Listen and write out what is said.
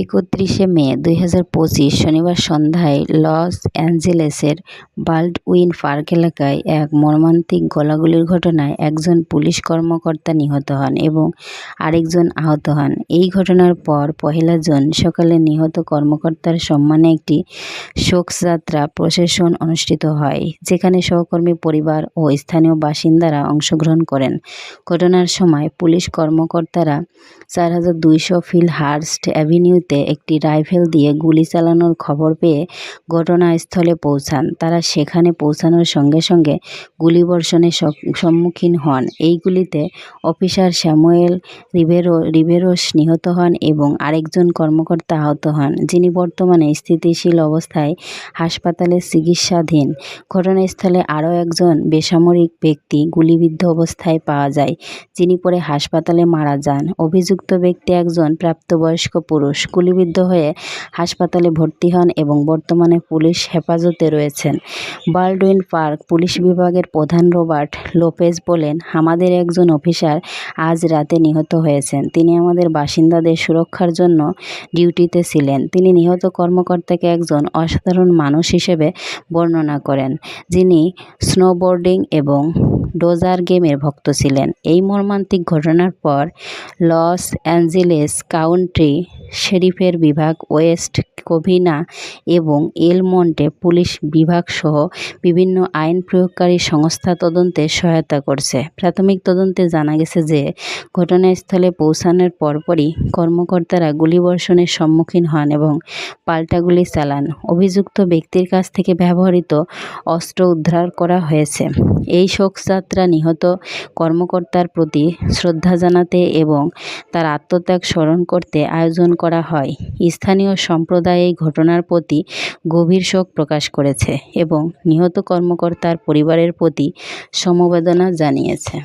একত্রিশে মে দুই হাজার পঁচিশ শনিবার সন্ধ্যায় লস অ্যাঞ্জেলেসের বাল্ডউইন পার্ক এলাকায় এক মর্মান্তিক গলাগুলির ঘটনায় একজন পুলিশ কর্মকর্তা নিহত হন এবং আরেকজন আহত হন। এই ঘটনার পর পহেলা জুন সকালে নিহত কর্মকর্তার সম্মানে একটি শোকযাত্রা প্রশাসন অনুষ্ঠিত হয়, যেখানে সহকর্মী পরিবার ও স্থানীয় বাসিন্দারা অংশগ্রহণ করেন। ঘটনার সময় পুলিশ কর্মকর্তারা চার হাজার দুইশো ফিল হার্স্ট অ্যাভিনিউতে একটি রাইফেল দিয়ে গুলি চালানোর খবর পেয়ে ঘটনাস্থলে পৌঁছান। তারা সেখানে পৌঁছানোর সঙ্গে সঙ্গে গুলিবর্ষণের সম্মুখীন হন। এই গুলিতে অফিসার স্যামুয়েল রিভেরো রিভেরোস নিহত হন এবং আরেকজন কর্মকর্তা আহত হন, যিনি বর্তমানে স্থিতিশীল অবস্থায় হাসপাতালে চিকিৎসাধীন। ঘটনাস্থলে আরও একজন বেসামরিক ব্যক্তি গুলিবিদ্ধ অবস্থায় পাওয়া যায়, যিনি পরে হাসপাতালে মারা যান। অভিযুক্ত ব্যক্তি একজন প্রাপ্তবয়স্ক পুরুষ। গুলিবিদ্ধ হয়ে হাসপাতালে ভর্তি হন এবং বর্তমানে পুলিশ হেফাজতে রয়েছেন। বাল্ডউইন পার্ক পুলিশ বিভাগের প্রধান রবার্ট লোপেজ বলেন, আমাদের একজন অফিসার আজ রাতে নিহত হয়েছেন। তিনি আমাদের বাসিন্দাদের সুরক্ষার জন্য ডিউটিতে ছিলেন। তিনি নিহত কর্মকর্তাকে একজন অসাধারণ মানুষ হিসেবে বর্ণনা করেন, যিনি স্নোবোর্ডিং এবং ডোজার গেমের ভক্ত ছিলেন। এই মর্মান্তিক ঘটনার পর লস অ্যাঞ্জেলেস কাউন্টি শেরিফের বিভাগ ওয়েস্ট কোভিনা এবং এল মন্টে পুলিশ বিভাগসহ বিভিন্ন আইন প্রয়োগকারী সংস্থা তদন্তে সহায়তা করছে। প্রাথমিক তদন্তে জানা গেছে যে, ঘটনাস্থলে পৌঁছানোর পরপরই কর্মকর্তারা গুলিবর্ষণের সম্মুখীন হন এবং পাল্টা গুলি চালান। অভিযুক্ত ব্যক্তির কাছ থেকে ব্যবহৃত অস্ত্র উদ্ধার করা হয়েছে। এই শোকযাত্রা নিহত কর্মকর্তার প্রতি শ্রদ্ধা জানাতে এবং তার আত্মত্যাগ স্মরণ করতে আয়োজন করা হয়। স্থানীয় সম্প্রদায় এই ঘটনার প্রতি গভীর শোক প্রকাশ করেছে এবং নিহত কর্মকর্তার পরিবারের প্রতি সমবেদনা জানিয়েছে।